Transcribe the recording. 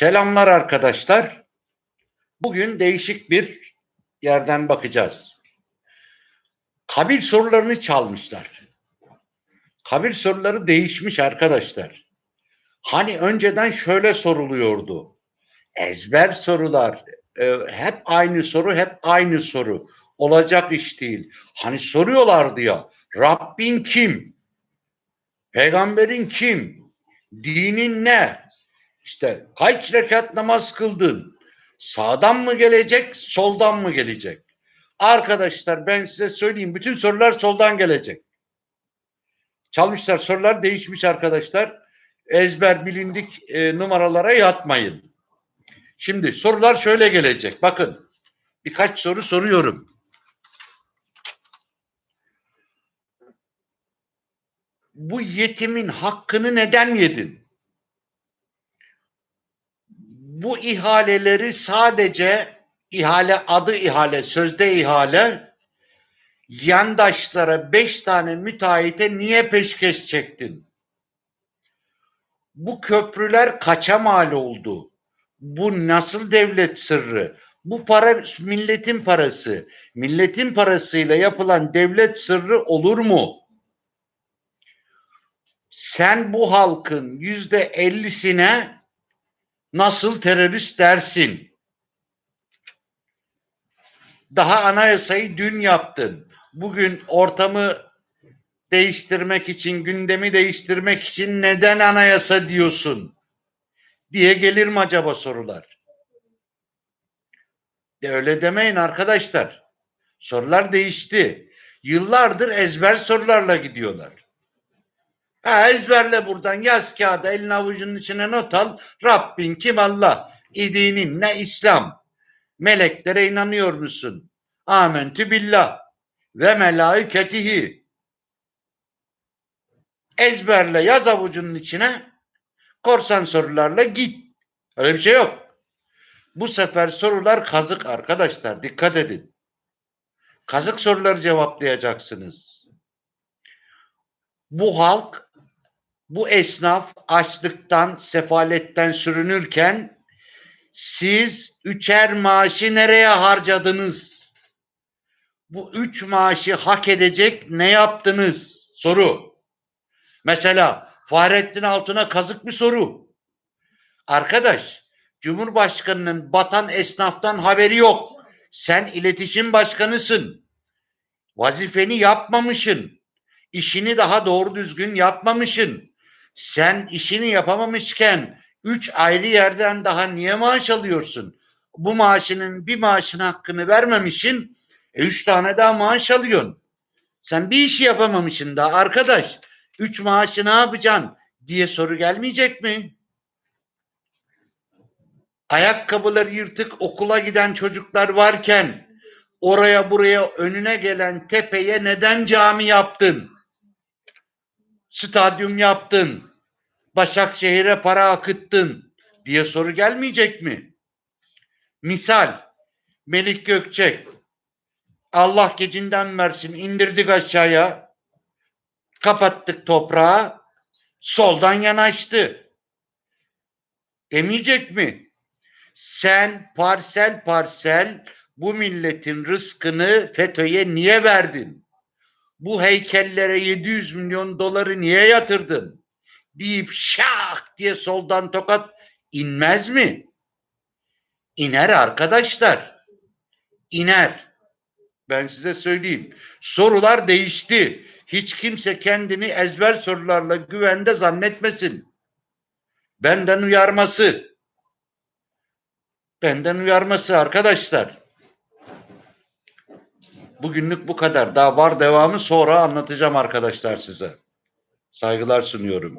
Selamlar arkadaşlar. Bugün değişik bir yerden bakacağız. Kabir sorularını çalmışlar. Kabir soruları değişmiş arkadaşlar. Hani önceden şöyle soruluyordu. Ezber sorular, e, hep aynı soru, hep aynı soru. Olacak iş değil. Hani soruyorlardı ya, Rabbin kim? Peygamberin kim? Dinin ne? İşte kaç rekat namaz kıldın? Sağdan mı gelecek, soldan mı gelecek? Arkadaşlar ben size söyleyeyim bütün sorular soldan gelecek. Çalmışlar sorular değişmiş arkadaşlar. Ezber bilindik e, numaralara yatmayın. Şimdi sorular şöyle gelecek. Bakın birkaç soru soruyorum. Bu yetimin hakkını neden yedin? Bu ihaleleri sadece ihale adı ihale, sözde ihale yandaşlara beş tane müteahhite niye peşkeş çektin? Bu köprüler kaça mal oldu? Bu nasıl devlet sırrı? Bu para milletin parası. Milletin parasıyla yapılan devlet sırrı olur mu? Sen bu halkın yüzde ellisine nasıl terörist dersin? Daha anayasayı dün yaptın. Bugün ortamı değiştirmek için, gündemi değiştirmek için neden anayasa diyorsun? diye gelir mi acaba sorular? De öyle demeyin arkadaşlar. Sorular değişti. Yıllardır ezber sorularla gidiyorlar. Ha, ezberle buradan yaz kağıda elin avucunun içine not al. Rabbin kim Allah? İdinin ne İslam? Meleklere inanıyor musun? Amentü billah ve melaiketihi. Ezberle yaz avucunun içine korsan sorularla git. Öyle bir şey yok. Bu sefer sorular kazık arkadaşlar. Dikkat edin. Kazık soruları cevaplayacaksınız. Bu halk bu esnaf açlıktan, sefaletten sürünürken siz üçer maaşı nereye harcadınız? Bu üç maaşı hak edecek ne yaptınız? Soru. Mesela Fahrettin Altun'a kazık bir soru. Arkadaş, Cumhurbaşkanının batan esnaftan haberi yok. Sen iletişim başkanısın. Vazifeni yapmamışsın. İşini daha doğru düzgün yapmamışsın sen işini yapamamışken üç ayrı yerden daha niye maaş alıyorsun? Bu maaşının bir maaşın hakkını vermemişsin. E üç tane daha maaş alıyorsun. Sen bir işi yapamamışsın daha arkadaş. Üç maaşı ne yapacaksın diye soru gelmeyecek mi? Ayakkabıları yırtık okula giden çocuklar varken oraya buraya önüne gelen tepeye neden cami yaptın? Stadyum yaptın. Başakşehir'e para akıttın diye soru gelmeyecek mi? Misal Melik Gökçek Allah gecinden versin indirdik aşağıya kapattık toprağa soldan yanaştı. Demeyecek mi? Sen parsel parsel bu milletin rızkını FETÖ'ye niye verdin? Bu heykellere 700 milyon doları niye yatırdın? deyip şak diye soldan tokat inmez mi? İner arkadaşlar. İner. Ben size söyleyeyim. Sorular değişti. Hiç kimse kendini ezber sorularla güvende zannetmesin. Benden uyarması. Benden uyarması arkadaşlar. Bugünlük bu kadar. Daha var devamı sonra anlatacağım arkadaşlar size. Saygılar sunuyorum.